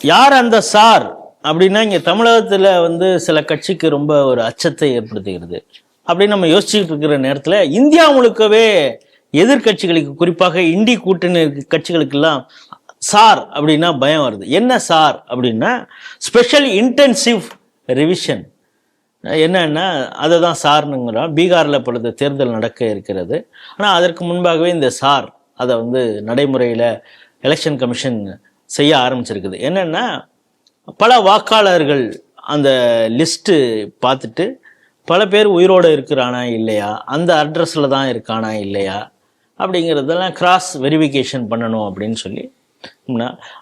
யார் அந்த சார் அப்படின்னா இங்க தமிழகத்துல வந்து சில கட்சிக்கு ரொம்ப ஒரு அச்சத்தை ஏற்படுத்துகிறது. அப்படின்னு நம்ம யோசிச்சுட்டு இருக்கிற நேரத்துல இந்தியா முழுக்கவே எதிர்க்கட்சிகளுக்கு குறிப்பாக இந்தி கூட்டணி கட்சிகளுக்கெல்லாம் சார் அப்படின்னா பயம் வருது. என்ன சார் அப்படின்னா ஸ்பெஷல் இன்டென்சிவ் ரிவிஷன் என்னன்னா அதை தான் சார்னுங்கிறோம் பீகாரில் இப்பொழுது தேர்தல் நடக்க இருக்கிறது. ஆனால் அதற்கு முன்பாகவே இந்த சார் அதை வந்து நடைமுறையில் எலெக்ஷன் கமிஷன் செய்ய ஆரம்பிச்சிருக்குது. என்னென்னா பல வாக்காளர்கள் அந்த லிஸ்ட்டு பார்த்துட்டு பல பேர் உயிரோடு இருக்கிறானா இல்லையா? அந்த அட்ரஸில் தான் இருக்கானா இல்லையா? அப்படிங்கிறதெல்லாம் கிராஸ் வெரிஃபிகேஷன் பண்ணணும் அப்படின்னு சொல்லி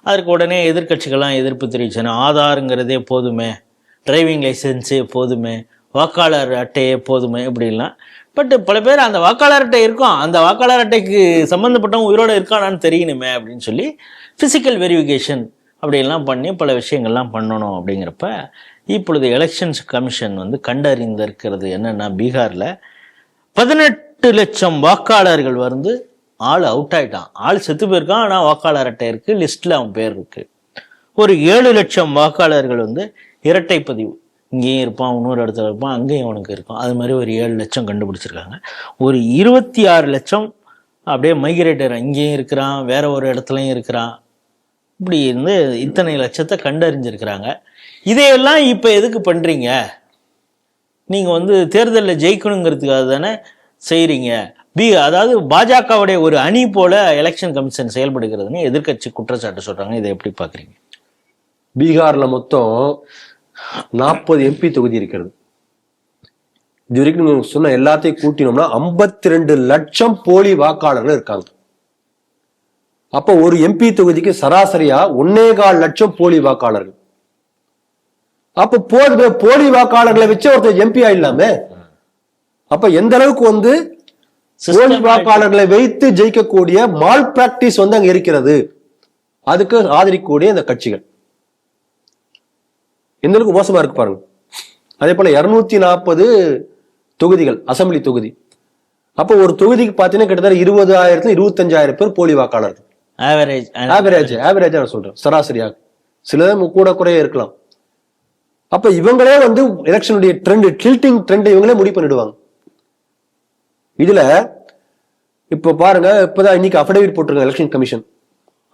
அதற்கு உடனே எதிர்க்கட்சிகள்லாம் எதிர்ப்பு தெரிவிச்சன ஆதாருங்கிறதே போதுமே டிரைவிங் லைசன்ஸே போதுமே வாக்காளர் அட்டையே போதுமே இப்படிலாம் பட் பல பேர் அந்த வாக்காளர் அட்டை இருக்கும். அந்த வாக்காளர் அட்டைக்கு சம்மந்தப்பட்டவன் உயிரோடு இருக்கானான்னு தெரியணுமே அப்படின்னு சொல்லி ஃபிசிக்கல் வெரிஃபிகேஷன் அப்படிலாம் பண்ணி பல விஷயங்கள்லாம் பண்ணணும் அப்படிங்கிறப்ப இப்பொழுது எலெக்ஷன்ஸ் கமிஷன் வந்து கண்டறிந்திருக்கிறது என்னென்னா பீகாரில் பதினெட்டு லட்சம் வாக்காளர்கள் வந்து ஆள் அவுட் ஆகிட்டான் ஆள் செத்து போயிருக்கான் ஆனால் வாக்காளர் அட்டை இருக்குது லிஸ்ட்டில் அவன் பேர் இருக்குது ஒரு ஏழு லட்சம் வாக்காளர்கள் வந்து இரட்டை பதிவு. இங்கேயும் இருப்பான் இன்னொரு இடத்துல இருப்பான் அங்கேயும் அவனுக்கு இருக்கும். அது மாதிரி ஒரு ஏழு லட்சம் கண்டுபிடிச்சிருக்காங்க. ஒரு இருபத்தி ஆறு லட்சம் அப்படியே மைக்ரேட்டர் இங்கேயும் இருக்கிறான் வேற ஒரு இடத்துலையும் இருக்கிறான். இப்படி இருந்து இத்தனை லட்சத்தை கண்டறிஞ்சிருக்கிறாங்க. இதையெல்லாம் இப்போ எதுக்கு பண்ணுறீங்க நீங்கள் வந்து தேர்தலில் ஜெயிக்கணுங்கிறதுக்காக தானே செய்கிறீங்க பி அதாவது பாஜகவுடைய ஒரு அணி போல எலெக்ஷன் கமிஷன் செயல்படுகிறதுன்னு எதிர்க்கட்சி குற்றச்சாட்டு சொல்கிறாங்க இதை எப்படி பார்க்குறீங்க பீகாரில் மொத்தம் நாற்பது எம்பி தொகுதி இருக்கிறது. இது வரைக்கும் நீங்க சொன்ன எல்லாத்தையும் கூட்டினோம்னா 52 ரெண்டு லட்சம் போலி வாக்காளர்கள் இருக்காங்க. அப்ப ஒரு எம்பி தொகுதிக்கு சராசரியா ஒன்னே கால் லட்சம் போலி வாக்காளர்கள். அப்ப போது போலி வாக்காளர்களை வச்சு ஒருத்தர் எம்பி ஆயிடலாமே? அப்ப எந்த அளவுக்கு வந்து போலி வாக்காளர்களை வைத்து ஜெயிக்கக்கூடிய மால் பிராக்டிஸ் வந்து அங்க இருக்கிறது. அதுக்கு ஆதரிக்கக்கூடிய இந்த கட்சிகள். எந்த அளவுக்கு மோசமா இருக்கு பாருங்க. அதே போல இருநூத்தி நாற்பது தொகுதிகள் அசெம்பிளி தொகுதி. அப்போ ஒரு தொகுதிக்கு பாத்தீங்கன்னா கிட்டத்தட்ட இருபதாயிரத்துல இருபத்தஞ்சாயிரம் பேர் போலி வாக்காளர்கள். ஆவரேஜ் ஆவரேஜ் ஆவரேஜா நான் சொல்றேன். சராசரியாக. சிலது கூட குறைய இருக்கலாம். அப்ப இவங்களே வந்து எலெக்ஷனுடைய ட்ரெண்ட் டில்டிங் ட்ரெண்ட் இவங்களே முடிவு பண்ணிடுவாங்க. இதுல இப்ப பாருங்க இப்பதான் இன்னைக்கு அஃபிடவிட் போட்டிருக்காங்க எலெக்ஷன் கமிஷன்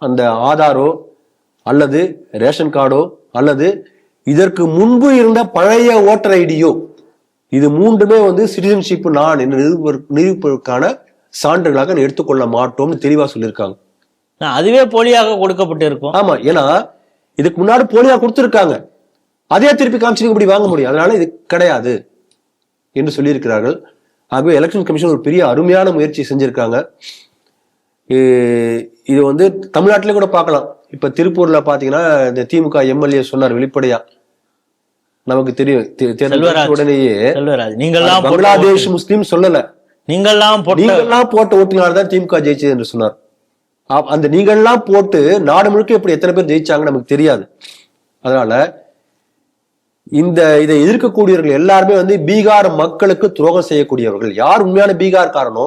அந்த ஆதாரோ அல்லது ரேஷன் கார்டோ அல்லது இதற்கு முன்பு இருந்த பழைய ஓட்டர் ஐடியோ. இது மூன்றுமே வந்து சிட்டிசன்ஷிப் நான் என்று நிரூப- நிரூபிப்பதற்கான சான்றுகளாக எடுத்துக்கொள்ள மாட்டோம்னு தெளிவா சொல்லியிருக்காங்க. அதுவே போலியாக கொடுக்கப்பட்டு இருக்கும் ஆமா ஏன்னா இதுக்கு முன்னாடி போலியா கொடுத்திருக்காங்க. அதே திருப்பி காமிச்சு இப்படி வாங்க முடியும். அதனால இது கிடையாது என்று சொல்லியிருக்கிறார்கள். ஆகவே எலெக்ஷன் கமிஷன் ஒரு பெரிய அருமையான முயற்சி செஞ்சிருக்காங்க. இது வந்து தமிழ்நாட்டிலே கூட பார்க்கலாம். இப்ப திருப்பூர்ல பாத்தீங்கன்னா இந்த திமுக எம்எல்ஏ சொன்னார் வெளிப்படையா. நமக்கு தெரியும். உடனேயே போட்ட பங்களாதேஷ் முஸ்லீம் சொல்லல. நீங்கள்லாம் போட்ட நீங்கள்லாம் போட்ட ஓட்டுனால தான் திமுக ஜெயிச்சது என்று சொன்னார். அந்த நீங்கள்லாம் போட்டு நாடு முழுக்க இப்படி எத்தனை பேர் ஜெயிச்சாங்க நமக்கு தெரியாது. அதனால இந்த இதை எதிர்க்கக்கூடியவர்கள் எல்லாருமே வந்து பீகார் மக்களுக்கு துரோகம் செய்யக்கூடியவர்கள். யார் உண்மையான பீகார்காரனோ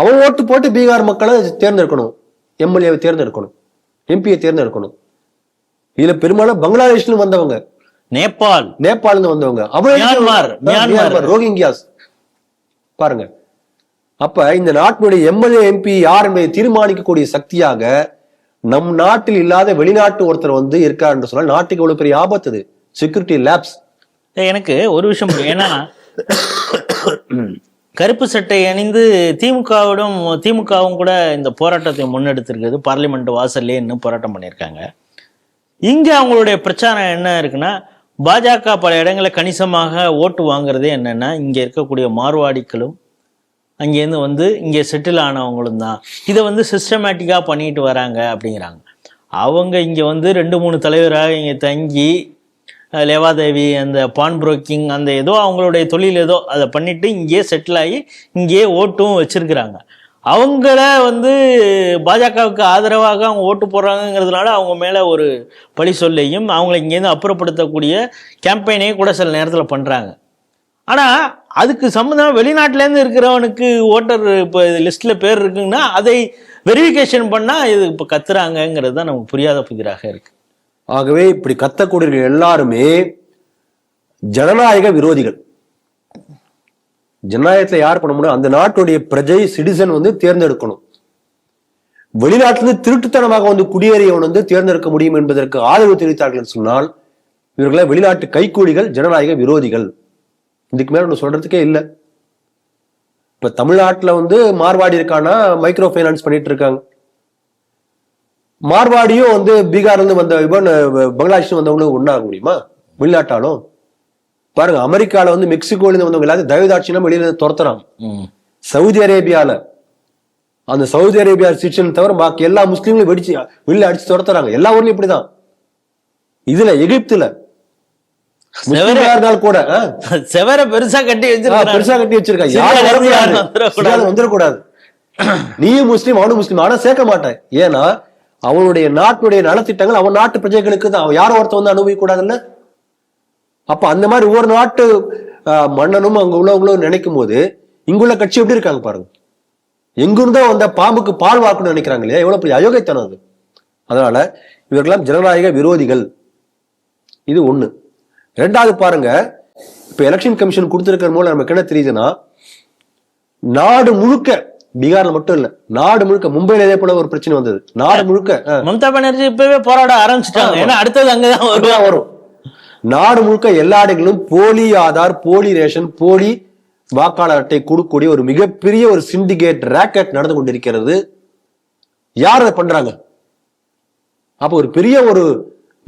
அவன் ஓட்டு போட்டு பீகார் மக்களை தேர்ந்தெடுக்கணும். எம்எல்ஏவை தேர்ந்தெடுக்கணும். எம்பியை தேர்ந்தெடுக்கணும். இதுல பெரும்பாலும் பங்களாதேஷ்ல வந்தவங்க. நேபாள். நேபாளில வந்தவங்க. Myanmar, Myanmar. ரோஹிங்கியாஸ். பாருங்க. அப்ப இந்த நாட்டினுடைய எம்எல்ஏ எம்பி யார் என்பதை தீர்மானிக்கக்கூடிய சக்தியாக நம் நாட்டில் இல்லாத வெளிநாட்டு ஒருத்தர் வந்து இருக்கார் என்று சொன்னால் நாட்டுக்கு எவ்வளவு பெரிய ஆபத்து அது செக்யூரிட்டி லேப்ஸ் எனக்கு ஒரு விஷயம். ஏன்னா கருப்பு சட்டை அணிந்து திமுகவிடம் திமுகவும் கூட இந்த போராட்டத்தை முன்னெடுத்திருக்குது பார்லிமெண்ட் வாசல்லே இன்னும் போராட்டம் பண்ணியிருக்காங்க. இங்க அவங்களுடைய பிரச்சாரம் என்ன இருக்குன்னா பாஜக பல இடங்களில் கணிசமாக ஓட்டு வாங்குறதே என்னென்னா இங்கே இருக்கக்கூடிய மார்வாடிகளும் அங்கேருந்து வந்து இங்கே செட்டில் ஆனவங்களும் தான். இதை வந்து சிஸ்டமேட்டிக்காக பண்ணிட்டு வராங்க அப்படிங்கிறாங்க. அவங்க இங்கே வந்து ரெண்டு மூணு தலைவராக இங்கே தங்கி லேவாதேவி அந்த பான் புரோக்கிங் அந்த ஏதோ அவங்களுடைய தொழில் ஏதோ அதை பண்ணிவிட்டு இங்கேயே செட்டில் ஆகி இங்கேயே ஓட்டும் வச்சுருக்குறாங்க. அவங்கள வந்து பாஜகவுக்கு ஆதரவாக அவங்க ஓட்டு போடுறாங்கங்கிறதுனால அவங்க மேலே ஒரு பழி சொல்லையும் அவங்களை இங்கேருந்து அப்புறப்படுத்தக்கூடிய கேம்பெயினையும் கூட சில நேரத்தில் பண்ணுறாங்க ஆனால் அதுக்கு சம்மந்தமாக வெளிநாட்டிலேருந்து இருக்கிறவனுக்கு ஓட்டர் இப்போ லிஸ்ட்டில் பேர் இருக்குங்கன்னா அதை வெரிஃபிகேஷன் பண்ணால் இது இப்போ கத்துறாங்கங்கிறது தான் நமக்கு புரியாத புதிராக இருக்குது ஆகவே இப்படி கத்தக்கூடியவர்கள் எல்லாருமே ஜனநாயக விரோதிகள். ஜனநாயகத்துல யார் பண்ண முடியும்? அந்த நாட்டுடைய பிரஜை சிட்டிசன் வந்து தேர்ந்தெடுக்கணும். வெளிநாட்டிலிருந்து திருட்டுத்தனமாக வந்து குடியேறியவன் வந்து தேர்ந்தெடுக்க முடியும் என்பதற்கு ஆதரவு தெரிவித்தார்கள் சொன்னால் இவர்களை வெளிநாட்டு கைக்கூலிகள் ஜனநாயக விரோதிகள். இதுக்கு மேல ஒன்று சொல்றதுக்கே இல்லை. இப்ப தமிழ்நாட்டில் வந்து மார்வாடி இருக்கானா மைக்ரோ ஃபைனான்ஸ் பண்ணிட்டு இருக்காங்க. மார்வாடியும் வந்து பீகார்ல இருந்து வந்த இவன் பங்களாதேஷ் வந்தவங்களும் ஒன்றாக முடியுமா? வெளிநாட்டாலும். பாருங்க அமெரிக்கால வந்து மெக்சிகோல இருந்து வந்தவங்க எல்லாத்தையும் தயவுதாட்சியம் வெளியில துரத்துறாங்க. சவுதி அரேபியால. அந்த சவுதி அரேபியா சிட்டிசன் தவிர பாக்கி எல்லா முஸ்லீம்களும் வெடிச்சு வெளியில அடிச்சு துரத்துறாங்க. எல்லா ஊர்லயும் இப்படிதான். இதுல எகிப்துல. இருந்தாலும் கூட செவர பெருசா கட்டி ஆ, வச்சிருக்காங்க பெருசா கட்டி வச்சிருக்காங்க. சிறிய யாரும் வந்துடக்கூடாது. நீயும் முஸ்லீம் அவனும் முஸ்லீம். ஆனா சேர்க்க மாட்டேன். ஏன்னா அவனுடைய நாட்டுடைய நலத்திட்டங்கள் அவன் நாட்டு பிரஜைகளுக்கு தான். யாரோ ஒருத்தன் வந்து அனுபவிக்க கூடாதுல்ல அப்ப அந்த மாதிரி ஒவ்வொரு நாட்டு மன்னனும் அங்க உள்ளவங்களும் நினைக்கும் போது இங்குள்ள கட்சி எப்படி இருக்காங்க பாருங்க. எங்கிருந்தோ வந்த பாம்புக்கு பால் வாக்கணும்னு நினைக்கிறாங்க இல்லையா? எவ்வளவு பெரிய அயோக்கியத்தனம் அது. அதனால இவர்களெல்லாம் ஜனநாயக விரோதிகள். இது ஒண்ணு. ரெண்டாவது பாருங்க இப்ப எலெக்ஷன் கமிஷன் கொடுத்திருக்கிற மூலம் நமக்கு என்ன தெரியுதுன்னா நாடு முழுக்க பீகார்ல மட்டும் இல்ல நாடு முழுக்க மும்பைல இதே போல ஒரு பிரச்சனை வந்தது. நாடு முழுக்க மம்தா பானர்ஜி இப்பவே போராட ஆரம்பிச்சிட்டாங்க. ஏன்னா அடுத்தது அங்கதான் வரும். நாடு முழுக்க எல்லா இடங்களிலும் போலி ஆதார் போலி ரேஷன் போலி வாக்காளர் அட்டை கொடுக்கக்கூடிய ஒரு மிகப்பெரிய ஒரு சிண்டிகேட் ரேக்கெட் நடந்து கொண்டிருக்கிறது. யார் அதை பண்றாங்க? அப்ப ஒரு பெரிய ஒரு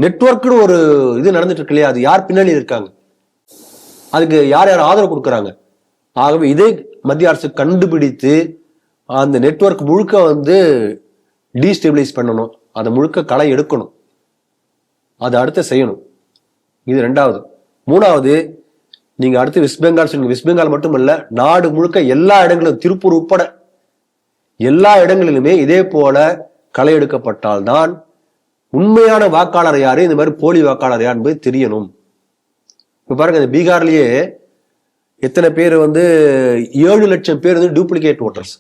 நெட்வொர்க்னு ஒரு இது நடந்துட்டு இருக்கு இல்லையா? அது யார் பின்னாடி இருக்காங்க? அதுக்கு யார் யார் ஆதரவு கொடுக்குறாங்க? ஆகவே இதை மத்திய அரசு கண்டுபிடித்து அந்த நெட்வொர்க் முழுக்க வந்து டீஸ்டெபிலைஸ் பண்ணணும். அதை முழுக்க களை எடுக்கணும். அதை அடுத்து செய்யணும். இது ரெண்டாவது. மூணாவது நீங்க அடுத்து வெஸ்ட் பெங்கால் சொன்னீங்க வெஸ்ட் பெங்கால் மட்டுமல்ல நாடு முழுக்க எல்லா இடங்களிலும் திருப்பூர் உட்பட எல்லா இடங்களிலுமே இதே போல களை எடுக்கப்பட்டால்தான் உண்மையான வாக்காளர் யாரு? இந்த மாதிரி போலி வாக்காளர் யார் என்பது தெரியணும். இப்ப பாருங்க இந்த பீகார்லயே எத்தனை பேர் வந்து ஏழு லட்சம் பேர் வந்து டூப்ளிகேட் ஓட்டர்ஸ்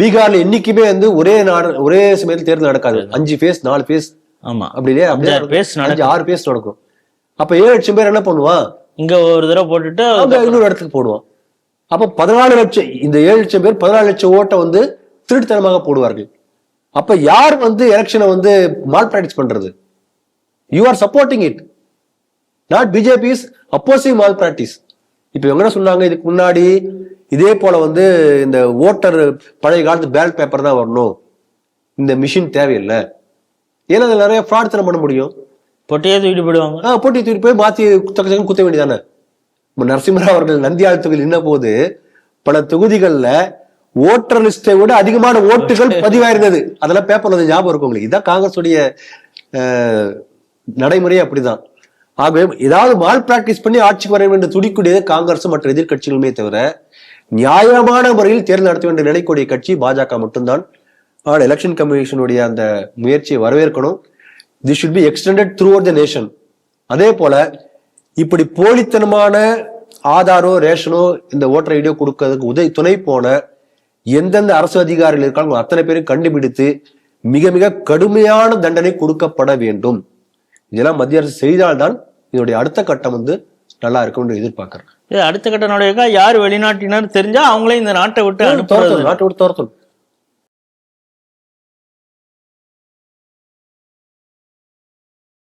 பீகார்ல என்னைக்குமே வந்து ஒரே நாடு ஒரே சமயத்தில் தேர்தல் நடக்காது. அஞ்சு ஃபேஸ் நாலு ஃபேஸ் ஆமா. அப்படி இல்லையா? அப்படியே பேஸ் நடக்கும். ஆறு பேஸ் நடக்கும். அப்ப ஏழு லட்சம் பேர் என்ன பண்ணுவான்? இங்க ஒரு தடவை போட்டுட்டு அங்க இன்னொரு இடத்துக்கு போடுவான் அப்ப பதினாலு லட்சம் இந்த ஏழு லட்சம் பேர் பதினாலு லட்சம் ஓட்டை வந்து திருட்டுத்தனமாக போடுவார்கள். அப்ப யார் வந்து எலெக்ஷனை வந்து மால் பிராக்டிஸ் பண்றது you are supporting it not BJP is opposing malpractice இப்ப இவங்க என்ன சொன்னாங்க? இதுக்கு முன்னாடி இதே போல வந்து இந்த ஓட்டர் பழைய காலத்து பேலட் பேப்பர் தான் வரணும். இந்த மிஷின் தேவையில்லை. ஏன்னா அதுல நிறைய ஃப்ராட் பண்ண முடியும்? பொட்டையே தூக்கிட்டு போயிடுவாங்க. ஆ, போட்டி தூக்கி போய் மாத்தி தக்க குத்த வேண்டியதானே நம்ம நரசிம்மராவ் அவர்கள் நந்தியாள் தொகுதியில் நின்ன போது பல தொகுதிகள்ல ஓட்டர் லிஸ்டை விட அதிகமான ஓட்டுகள் பதிவாயிருந்தது. அதெல்லாம் பேப்பர்ல வந்து ஞாபகம் இருக்கும் உங்களுக்கு. இதான் காங்கிரஸ் உடைய அஹ், நடைமுறையே அப்படிதான். ஆகவே ஏதாவது மால் பிராக்டிஸ் பண்ணி ஆட்சிக்கு வர வேண்டும் துடிக்கூடியது காங்கிரஸ் மற்ற எதிர்க்கட்சிகளுமே தவிர நியாயமான முறையில் தேர்தல் நடத்த வேண்டும் நினைக்கக்கூடிய கட்சி பாஜக மட்டும்தான். ஆனால் எலெக்ஷன் கமிஷனுடைய அந்த முயற்சியை வரவேற்கணும். They should be extended through the nation அதே போல இப்படி போலித்தனமான ஆதாரோ ரேஷனோ இந்த ஓட்டர் ஐடியோ கொடுக்கறதுக்கு உதவி துணை போன எந்தெந்த அரசு அதிகாரிகள் இருக்காங்களோ அத்தனை பேரும் கண்டுபிடித்து மிக மிக கடுமையான தண்டனை கொடுக்கப்பட வேண்டும். இதெல்லாம் மத்திய அரசு செய்தால்தான் இதனுடைய அடுத்த கட்டம் வந்து நல்லா இருக்கும் என்று எதிர்பார்க்கிறேன். அடுத்த கட்ட நடவடிக்கை யார் வெளிநாட்டினர் தெரிஞ்சா அவங்களே இந்த நாட்டை விட்டு நாட்டை விட்டு துரத்தணும்.